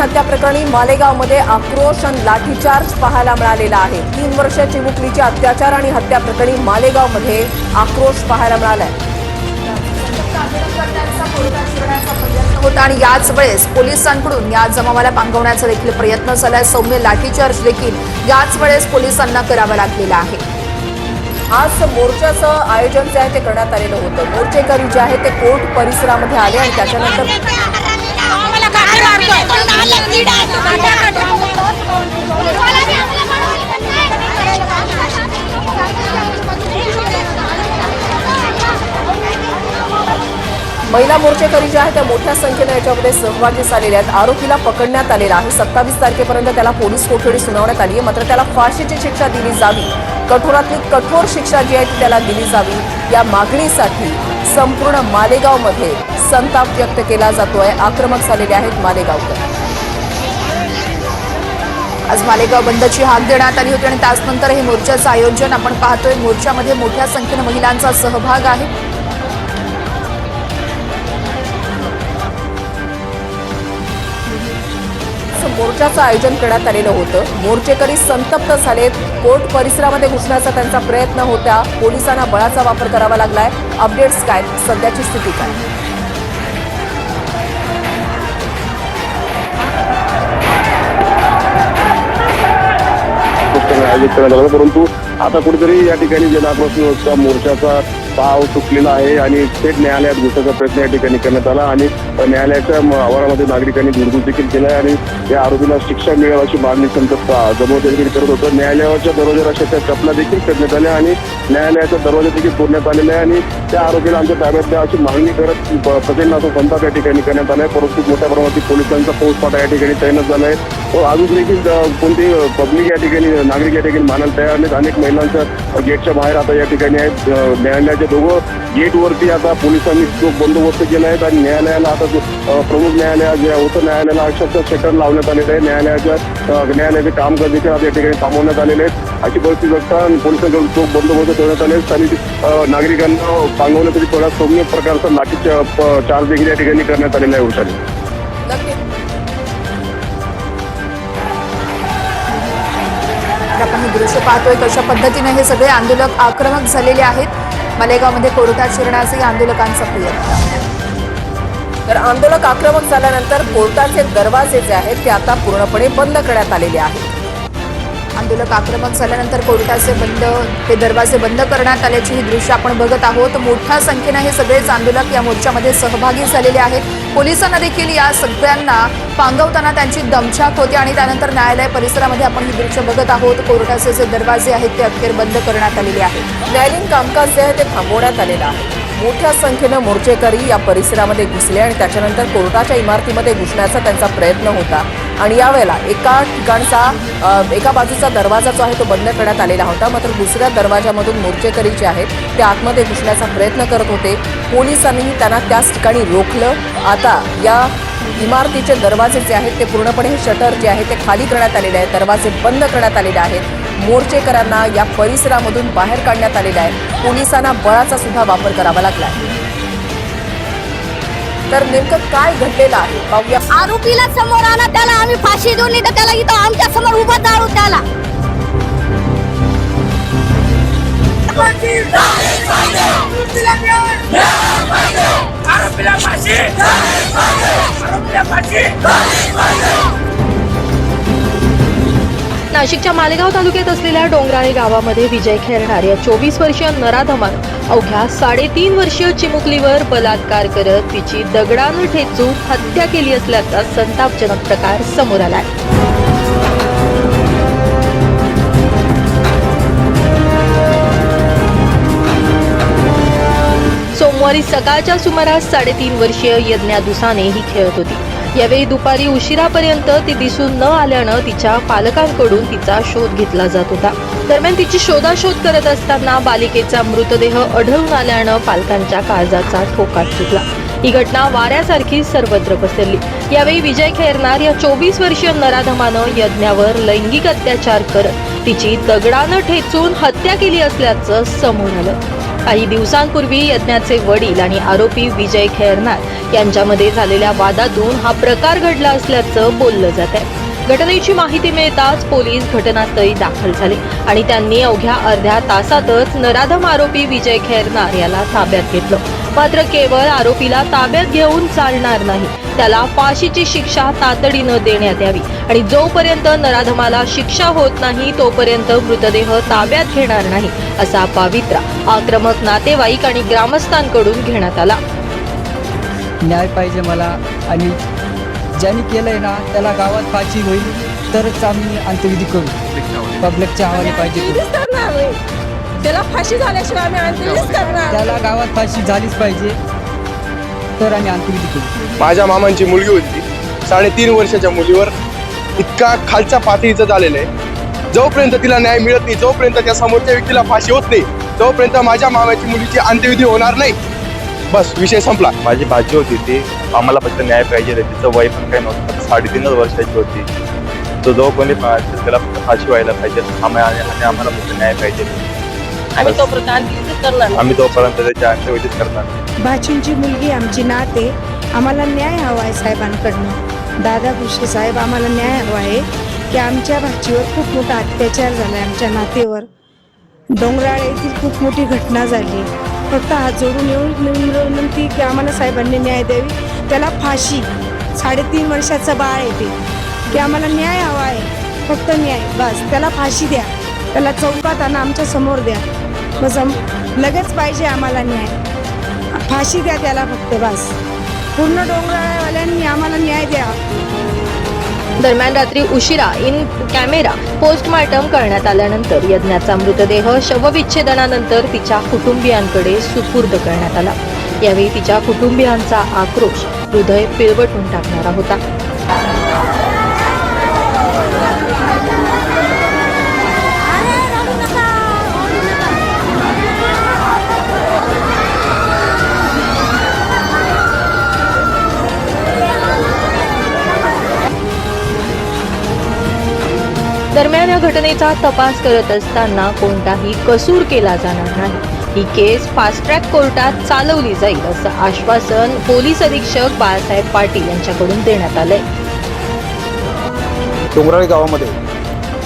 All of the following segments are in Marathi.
हत्या प्रकरणी मालेगावमध्ये आक्रोश आणि लाठीचार्ज पाहायला मिळालेला आहे. तीन वर्षाची मुकलीच्या अत्याचार आणि हत्या प्रकरणी मालेगावमध्ये आक्रोश पाहायला मिळालाय. होता आणि याच वेळेस पोलिसांकडून या जमावाला पांगवण्याचा देखील प्रयत्न झालाय. सौम्य लाठीचार्ज देखील याच वेळेस पोलिसांना करावा लागलेला आहे. आज मोर्चाचं आयोजन जे आहे ते करण्यात आलेलं होतं. मोर्चेकरी जे आहे ते कोर्ट परिसरामध्ये आले आणि त्याच्यानंतर महिला मोर्चेकरी ज्या आहेत त्या मोठ्या संख्येनं याच्यामध्ये सहभागी झालेल्या आहेत. आरोपीला पकडण्यात आलेला आहे. सत्तावीस तारखेपर्यंत त्याला पोलीस कोठडी सुनावण्यात आली आहे. मात्र त्याला फाशीची शिक्षा दिली जावी कठोरातली कठोर शिक्षा जी आहे ती त्याला दिली जावी. या मागणीसाठी संपूर्ण मालेगावमध्ये संताप व्यक्त केला जातोय. आक्रमक झालेले आहेत मालेगावकर. आज मालेगाव बंदची हाक देण्यात आली होती आणि त्याचनंतर हे मोर्चाचं आयोजन आपण पाहतोय. मोर्चामध्ये मोठ्या संख्येनं महिलांचा सहभाग आहे. मोर्चाचं आयोजन करण्यात आलेलं होतं. मोर्चेकरी संतप्त झालेत. कोर्ट परिसरामध्ये घुसण्याचा त्यांचा प्रयत्न होता. पोलिसांना बळाचा वापर करावा लागलाय. अपडेट्स काय? सध्याची स्थिती काय? आयोजित करण्यात आलं परंतु आता कुठेतरी या ठिकाणी जनाक्रोश मोर्चाचा पाव चुकलेला आहे आणि थेट न्यायालयात घुसण्याचा प्रयत्न या ठिकाणी करण्यात आला आणि न्यायालयाच्या आवारामध्ये नागरिकांनी दुर्गुज देखील केला आहे आणि या आरोपीला शिक्षा मिळेल अशी मागणी संतप्त जमवत देखील करत होतं. न्यायालयाच्या दरवाजाला अशा त्या देखील करण्यात आल्या आणि न्यायालयाचा दरवाजा देखील तोडण्यात आलेला आहे आणि त्या आरोपीला आमच्या ताब्यात द्या अशी मागणी करत प- प्रचंड संताप या ठिकाणी करण्यात आलाय. परंतु मोठ्या प्रमाणात पोलिसांचा फौजफाटा या ठिकाणी तैनात झालाय. व अजून देखील अ, कोणती पब्लिक या ठिकाणी नागरिक या ठिकाणी मानायला तयार नाहीत. अनेक महिलांच्या गेटच्या बाहेर आता या ठिकाणी आहेत. न्यायालयाच्या दोघं गेटवरती आता पोलिसांनी चोख बंदोबस्त केला आहे आणि न्यायालयाला आता प्रमुख न्यायालय जे होतं न्यायालयाला अक्षरशः शटर लावण्यात आलेलं आहे. न्यायालयाच्या न्यायालयाचे कामकाज देखील आता या ठिकाणी थांबवण्यात आलेले आहेत. अशी परिस्थिती असताना आणि पोलिसांकडून चोख बंदोबस्त ठेवण्यात आले आहेत आणि नागरिकांना सांगवण्यासाठी थोडा सौम्य प्रकारचा लाठी चार्ज देखील या ठिकाणी करण्यात आलेला आहे उशाने आपण हे दृश्य पाहतोय कशा पद्धतीने हे सगळे आंदोलक आक्रमक झालेले आहेत. मालेगावमध्ये कोर्टात शिरण्यासही आंदोलकांचा प्रयत्न तर आंदोलक आक्रमक झाल्यानंतर कोर्टाचे दरवाजे जे आहेत ते आता पूर्णपणे बंद करण्यात आलेले आहेत. आंदोलक आक्रमक झाल्यानंतर कोर्टाचे बंद हे दरवाजे बंद करण्यात आल्याची ही दृश्य आपण बघत आहोत. मोठ्या संख्येनं हे सगळेच आंदोलक या मोर्चामध्ये सहभागी झालेले आहेत. पोलिसांना देखील या सगळ्यांना पांगवताना त्यांची दमछाक होती आणि त्यानंतर न्यायालय परिसरामध्ये आपण ही दृश्य बघत आहोत. कोर्टाचे जे दरवाजे आहेत ते अखेर बंद करण्यात आलेले आहेत. न्यायालयीन कामकाज जे आहे ते थांबवण्यात आलेलं आहे. मोठ्या संख्येनं मोर्चेकरी या परिसरामध्ये घुसले आणि त्याच्यानंतर कोर्टाच्या इमारतीमध्ये घुसण्याचा त्यांचा प्रयत्न होता. आणि यावेळेला एका ठिकाणचा एका बाजूचा दरवाजा जो आहे तो बंद करण्यात आलेला होता. मात्र दुसऱ्या दरवाजामधून मोर्चेकरी जे आहेत ते आतमध्ये घुसण्याचा प्रयत्न करत होते. पोलिसांनीही त्यांना त्याच ठिकाणी रोखलं. आता या इमारतीचे दरवाजे जे आहेत ते पूर्णपणे हे शटर जे आहे ते खाली करण्यात आलेले आहेत. दरवाजे बंद करण्यात आलेले आहेत. मोर्चेकरांना या परिसरामधून बाहेर काढण्यात आलेलं आहे पोलिसांना बळाचा सुद्धा वापर करावा लागला आहे तर नेमकं काय घडलेलं आहे? पाहूया. आरोपीला समोर आणा त्याला आम्ही फाशी देऊन नाही तर त्याला इथं आमच्यासमोर उभा जाळू त्याला. आरोपीला फाशी. आरोपीला फाशी. नाशिकच्या मालेगाव तालुक्यात असलेल्या डोंगराळे गावामध्ये विजय खेरणार या चोवीस वर्षीय नराधमान अवघ्या साडेतीन वर्षीय चिमुकलीवर बलात्कार करत तिची दगडानं ठेचून हत्या केली असल्याचा संतापजनक प्रकार समोर आलाय. सोमवारी सकाळच्या सुमारास साडेतीन वर्षीय यज्ञा दुसाने ही खेळत होती. यावेळी दुपारी उशिरापर्यंत ती दिसून न आल्यानं तिच्या पालकांकडून तिचा शोध घेतला जात होता. दरम्यान तिची शोधाशोध करत असताना बालिकेचा मृतदेह आढळून आल्यानं पालकांच्या काळजाचा ठोकाच सुटला. ही घटना वाऱ्यासारखी सर्वत्र पसरली. यावेळी विजय खैरनार या चोवीस वर्षीय नराधमानं यज्ञावर लैंगिक अत्याचार करत तिची दगडानं ठेचून हत्या केली असल्याचं समोर आलं. काही दिवसांपूर्वी यज्ञाचे वडील आणि आरोपी विजय खेरनाथ यांच्यामध्ये झालेल्या वादातून हा प्रकार घडला असल्याचं बोललं जात आहे घटनेची माहिती मिळताच पोलीस घटनास्थळी दाखल झाले आणि त्यांनी अवघ्या अर्ध्या तासातच नराधम आरोपी विजय खैरनार याला ताब्यात घेतलं. मात्र केवळ आरोपीला ताब्यात घेऊन चालणार नाही. त्याला फाशीची शिक्षा तातडीनं देण्यात यावी आणि जोपर्यंत नराधमाला शिक्षा होत नाही तोपर्यंत मृतदेह ताब्यात घेणार नाही असा पावित्रा आक्रमक नातेवाईक आणि ग्रामस्थांकडून घेण्यात आला. न्याय पाहिजे मला आणि ज्यांनी केलंय ना त्याला गावात फाशी होईल तरच आम्ही अंत्यविधी करू. पब्लिकच्या हवाले पाहिजे. त्याला फाशी झाल्याशिवाय आम्ही अंत्यविधीच करणार. त्याला गावात फाशी झालीच पाहिजे तर आम्ही अंत्यविधी करू. माझ्या मामांची मुलगी होती. साडेतीन वर्षाच्या मुलीवर इतका खालच्या पातळीचं झालेलं आहे. जोपर्यंत तिला न्याय मिळत नाही जोपर्यंत त्या समोरच्या व्यक्तीला फाशी होत नाही तोपर्यंत माझ्या मामाची मुलीची अंत्यविधी होणार नाही. बस विषय संपला. माझी भाजी होती ती. आम्हाला फक्त न्याय पाहिजे. तिचं वय पण काही नव्हतं फक्त साडेतीनच वर्षाची होती. तो जो कोणी त्याला फक्त फाशी व्हायला पाहिजे. आम्ही आणि आम्हाला फक्त न्याय पाहिजे. आम्ही तोपर्यंत आम्ही तोपर्यंत त्याची अंत्यविधीच करणार. भाचींची मुलगी आमची नाते आम्हाला न्याय हवा आहे साहेबांकडनं. दादा भुसे साहेब आम्हाला न्याय हवा आहे की आमच्या भाचीवर खूप मोठा अत्याचार झाला आहे आमच्या नातेवर. डोंगराळ येथील खूप मोठी घटना झाली. फक्त हात जोडून येऊन विनंती की आम्हाला साहेबांनी न्याय द्यावी. त्याला फाशी. साडेतीन वर्षाचं बाळ येते की आम्हाला न्याय हवा आहे. फक्त न्याय. बस. त्याला फाशी द्या. त्याला चौकात आणा आमच्यासमोर द्या. मग आम- लगेच पाहिजे आम्हाला न्याय. फाशी द्या त्याला फक्त. बस. पूर्ण डोंगराळवाल्यांनी आम्हाला न्याय द्या. दरम्यान रात्री उशिरा इन कॅमेरा पोस्टमार्टम करण्यात आल्यानंतर यज्ञाचा मृतदेह शवविच्छेदनानंतर तिच्या कुटुंबियांकडे सुपूर्द करण्यात आला. यावेळी तिच्या कुटुंबियांचा आक्रोश हृदय पिळवटून टाकणारा होता. दरम्यान या घटनेचा तपास करत असताना कोणताही कसूर केला जाणार नाही. ही केस फास्ट ट्रॅक कोर्टात चालवली जाईल असं आश्वासन पोलीस अधीक्षक बाळासाहेब पाटील यांच्याकडून देण्यात आलंय. डोंगराळे गावामध्ये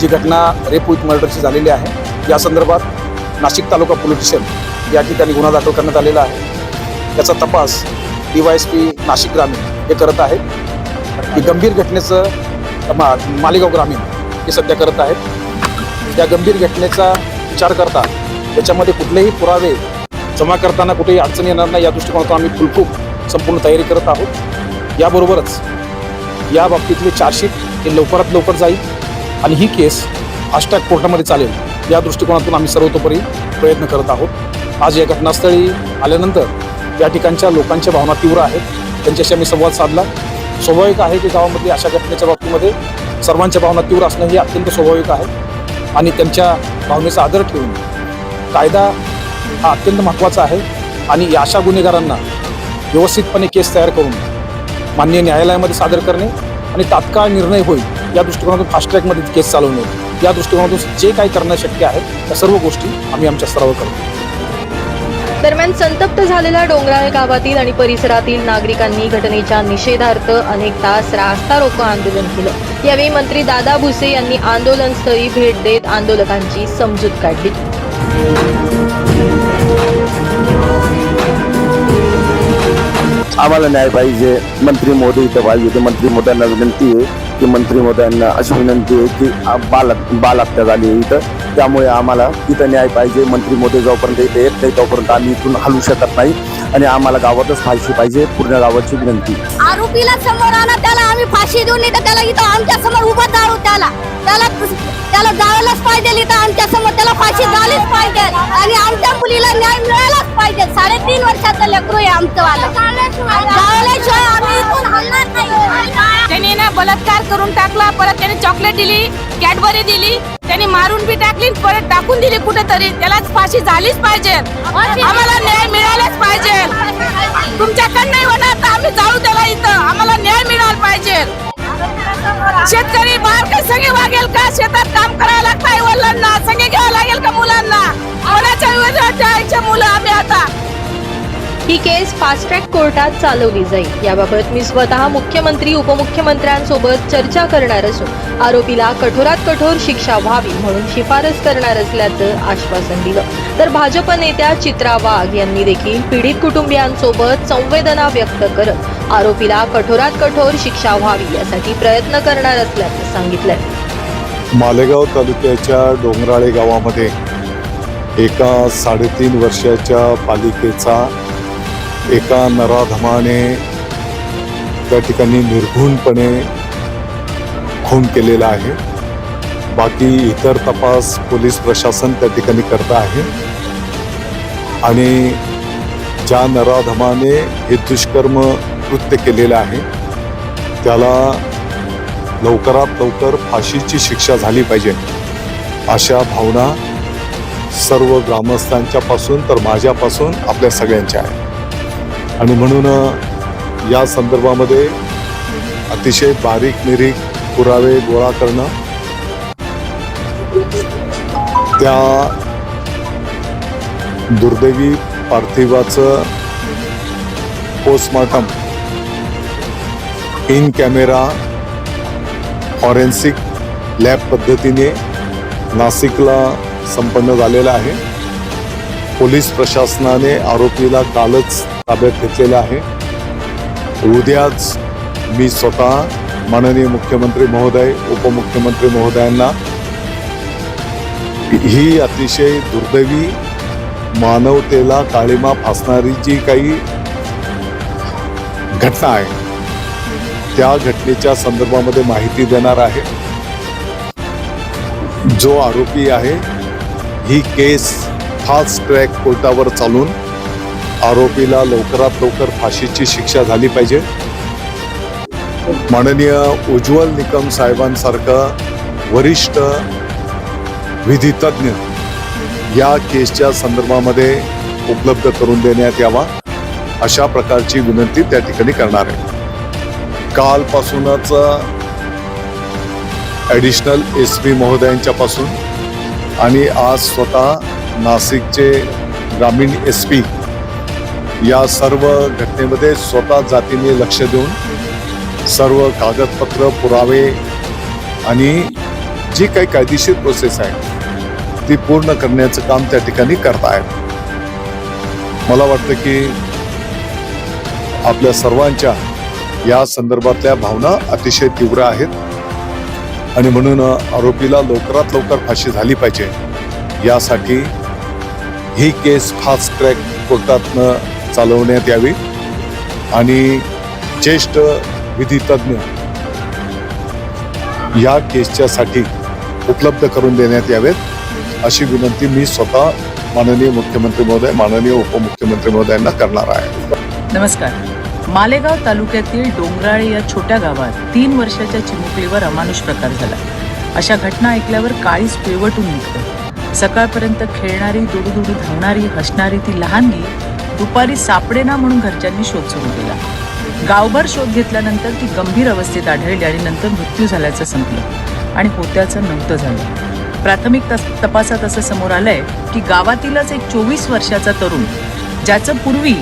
जी घटना रेप विथ मर्डरची झालेली आहे या संदर्भात नाशिक तालुका पोलीस स्टेशन या ठिकाणी गुन्हा दाखल करण्यात आलेला आहे. त्याचा तपास डीवायएसपी नाशिक ग्रामीण हे करत आहेत ही गंभीर घटनेचं मा मालेगाव ग्रामीण ते सध्या करत आहेत. त्या गंभीर घटनेचा विचार करता त्याच्यामध्ये कुठलेही पुरावे जमा करताना कुठेही अडचण येणार नाही या दृष्टिकोनातून आम्ही फुलफूक संपूर्ण तयारी करत आहोत. याबरोबरच या बाबतीतले चार्जशीट हे लवकरात लवकर जाईल आणि ही केस फास्टॅग कोर्टामध्ये चालेल या दृष्टिकोनातून आम्ही सर्वतोपरी प्रयत्न करत आहोत. आज या घटनास्थळी आल्यानंतर या ठिकाणच्या लोकांच्या भावना तीव्र आहेत. त्यांच्याशी आम्ही संवाद साधला. स्वाभाविक आहे की गावामध्ये अशा घटनेच्या बाबतीमध्ये सर्वांच्या भावना तीव्र असणं हे अत्यंत स्वाभाविक आहे आणि त्यांच्या भावनेचा आदर ठेवून कायदा हा अत्यंत महत्त्वाचा आहे आणि या अशा गुन्हेगारांना व्यवस्थितपणे केस तयार करून मान्य न्यायालयामध्ये सादर करणे आणि तात्काळ निर्णय होईल या दृष्टिकोनातून फास्ट्रॅकमध्ये केस चालवणे. या दृष्टिकोनातून जे काही करणं शक्य आहे त्या सर्व गोष्टी आम्ही आमच्या स्तरावर करतो. दरम्यान संतप्त झालेल्या डोंगराळ गावातील आणि परिसरातील नागरिकांनी घटनेच्या निषेधार्थ अनेक तास रास्ता रोको आंदोलन केलं. यावेळी मंत्री दादा भुसे यांनी आंदोलनस्थळी भेट देत आंदोलकांची समजूत काढली. आम्हाला न्याय पाहिजे. मंत्री मोदी इथं पाहिजे मंत्री महोदयांना विनंती आहे. की मंत्री मोद्यांना अशी विनंती आहे की बाल बाल हत्या झाली आहे इथं. त्यामुळे आम्हाला इथं न्याय पाहिजे. मंत्री मोदी जोपर्यंत इथे येत नाही तोपर्यंत आम्ही इथून हलू शकत नाही. आणि आम्हाला गावातच फाशी पाहिजे पूर्ण गावाची विनंती. आरोपीला समोर आणा त्याला आम्ही फाशी देऊन नाही त्याला इथं आमच्यासमोर उभं जाळू त्याला. त्याला त्याला जायलाच पाहिजे इथं आमच्यासमोर त्याला फाशी झालीच पाहिजे. आणि आमच्या मुलीला न्याय मिळायलाच पाहिजे. साडेतीन वर्षाचं लेकरू आहे आमचं वाला. जाळल्याशिवाय आम्ही इथून हलणार नाही. त्यांनी ना बलात्कार करून टाकला. परत त्याने चॉकलेट दिली कॅडबरी दिली. त्यांनी मारून बी टाकली परत टाकून दिली कुठेतरी. त्याला फाशी झालीच पाहिजे. आम्हाला न्याय मिळालाच पाहिजे. तुमच्याकडे नाही होणार तर आम्ही जाऊ त्याला इथं. आम्हाला न्याय मिळाला पाहिजे. शेतकरी बाहेर काही संगे वागेल का? शेतात काम करायला लागतं आई वडिलांना संगे घ्यावं लागेल का मुलांना? कोणाच्या विरोधात जायचं मुलं आम्ही आता ही केस फास्ट ट्रॅक कोर्टात चालवली जाईल. याबाबत मी स्वतः मुख्यमंत्री उपमुख्यमंत्र्यांसोबत चर्चा करणार असून आरोपीला कठोरात कठोर शिक्षा व्हावी म्हणून शिफारस करणार असल्याचं आश्वासन दिलं. तर भाजप नेत्या चित्रा वाघ यांनी देखील पीडित कुटुंबियांसोबत संवेदना व्यक्त करत आरोपीला कठोरात कठोर शिक्षा व्हावी यासाठी प्रयत्न करणार असल्याचं सांगितलंय. मालेगाव तालुक्याच्या डोंगराळे गावामध्ये एका साडेतीन वर्षाच्या पालिकेचा एका नराधमाने त्या ठिकाणी निर्घुणपणे खून केलेला आहे. बाकी इतर तपास पोलीस प्रशासन त्या ठिकाणी करत आहे. आणि ज्या नराधमाने हे दुष्कर्म कृत्य केलेलं आहे त्याला लवकरात लवकर फाशीची शिक्षा झाली पाहिजे. अशा भावना सर्व ग्रामस्थांच्यापासून तर माझ्यापासून आपल्या सगळ्यांच्या आहे आणि म्हणून या संदर्भामध्ये अतिशय बारीक निरीक पुरावे गोळा करणं त्या दुर्दैवी पार्थिवाचं postmortem in camera forensic lab पद्धतीने नाशिकला संपन्न झालेला आहे. पोलीस प्रशासनाने आरोपीला कालच ताब्यात घेतलेलं आहे. उद्याच मी स्वतः माननीय मुख्यमंत्री महोदय उपमुख्यमंत्री महोदयांना ही अतिशय दुर्दैवी मानवतेला काळीमा फासणारी जी काही घटना आहे त्या घटनेच्या संदर्भामध्ये माहिती देणार आहे. जो आरोपी आहे ही केस फास्ट ट्रॅक कोर्टावर चालून आरोपीला लवकरात लवकर फाशीची शिक्षा झाली पाहिजे. माननीय उज्ज्वल निकम साहेबांसारखं वरिष्ठ विधितज्ञ या केसच्या संदर्भामध्ये उपलब्ध करून देण्यात यावा अशा प्रकारची विनंती त्या ठिकाणी करणार आहे. कालपासूनच ॲडिशनल एस पी महोदयांच्या पासून आणि आज स्वतः नाशिकचे ग्रामीण एस पी या सर्व घटनेमध्ये स्वतः जातीने लक्ष देऊन सर्व कागदपत्र पुरावे आणि जी काही कायदेशीर प्रोसेस आहे ती पूर्ण करण्याचं काम त्या ठिकाणी करत आहेत मला वाटतं की आपल्या सर्वांच्या या संदर्भातल्या भावना अतिशय तीव्र आहेत आणि म्हणून आरोपीला लवकरात लवकर फाशी झाली पाहिजे. यासाठी ही केस फास्ट ट्रॅक कोर्टातनं चालवण्यात यावी आणि ज्येष्ठ विधितज्ञ या केसच्यासाठी उपलब्ध करून देण्यात यावेत अशी विनंती मी स्वतः माननीय मुख्यमंत्री महोदय माननीय उपमुख्यमंत्री महोदयांना करणार आहे. नमस्कार. मालेगाव तालुक्यातील डोंगराळे या छोट्या गावात तीन वर्षाच्या चिमुकलीवर अमानुष प्रकार झाला. अशा घटना ऐकल्यावर काळीच पिळवटून निघतं. सकाळपर्यंत खेळणारी दुडूदुडू धावणारी हसणारी ती लहानगी दुपारी सापडेना म्हणून घरच्यांनी शोध सुरू केला. गावभर शोध घेतल्यानंतर ती गंभीर अवस्थेत आढळली आणि नंतर मृत्यू झाल्याचं संपलं आणि होत्याचं नव्हतं झालं. प्राथमिक तस- तपासात असं समोर आलंय की गावातीलच एक चोवीस वर्षाचा तरुण ज्याचं पूर्वी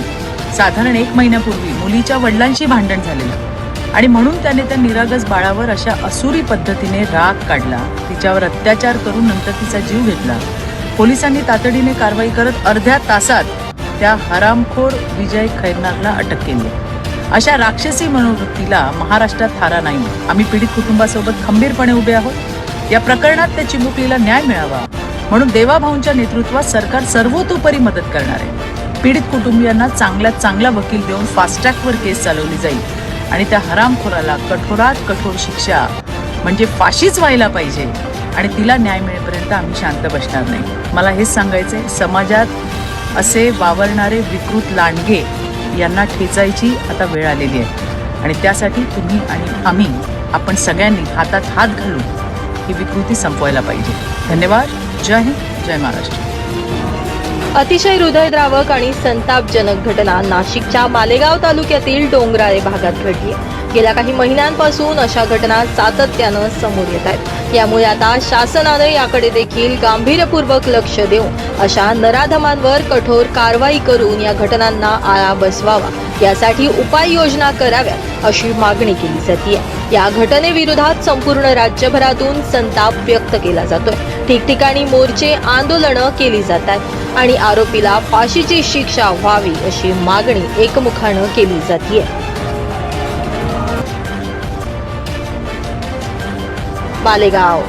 साधारण एक महिन्यापूर्वी मुलीच्या वडिलांशी भांडण झालेलं आणि म्हणून त्याने त्या निरागस बाळावर अशा असुरी पद्धतीने राग काढला. तिच्यावर अत्याचार करून नंतर तिचा जीव घेतला. पोलिसांनी तातडीने कारवाई करत अर्ध्या तासात त्या हरामखोर विजय खैरनारला अटक केली. अशा राक्षसी मनोवृत्तीला महाराष्ट्रात थारा नाही. आम्ही पीडित कुटुंबासोबत खंबीरपणे उभे आहोत. या प्रकरणात त्या चिमुकलीला न्याय मिळावा. म्हणून देवाभाऊंच्या नेतृत्वात सरकार सर्वतोपरी मदत करणार आहे. पीडित कुटुंबियांना चांगल्यात चांगला वकील देऊन फास्टॅगवर केस चालवली जाईल. आणि त्या हरामखोराला कठोरात कठोर शिक्षा म्हणजे फाशीच व्हायला पाहिजे. आणि तिला न्याय मिळेपर्यंत आम्ही शांत बसणार नाही. मला हेच सांगायचंय समाजात असे वावरणारे विकृत लांडगे यांना ठेचायची आता वेळ आलेली आहे. आणि त्यासाठी तुम्ही आणि आम्ही आपण सगळ्यांनी हातात हात घालून ही विकृती संपवायला पाहिजे. धन्यवाद. जय हिंद. जय महाराष्ट्र. अतिशय हृदयद्रावक आणि संतापजनक घटना नाशिकच्या मालेगाव तालुक्यातील डोंगराळे भागात घडली गेल्या काही महिन्यांपासून अशा घटना सातत्यानं समोर येत आहेत. यामुळे आता शासनानं याकडे देखील गांभीर्यपूर्वक लक्ष देऊन अशा नराधमांवर कठोर कारवाई करून या घटनांना आळा बसवावा. यासाठी उपाययोजना कराव्या अशी मागणी केली जाते या घटनेविरोधात संपूर्ण राज्यभरातून संताप व्यक्त केला जातोय. ठिकठिकाणी मोर्चे आंदोलनं केली जातात आणि आरोपीला फाशीची शिक्षा व्हावी अशी मागणी एकमुखानं केली जाते मालेगाव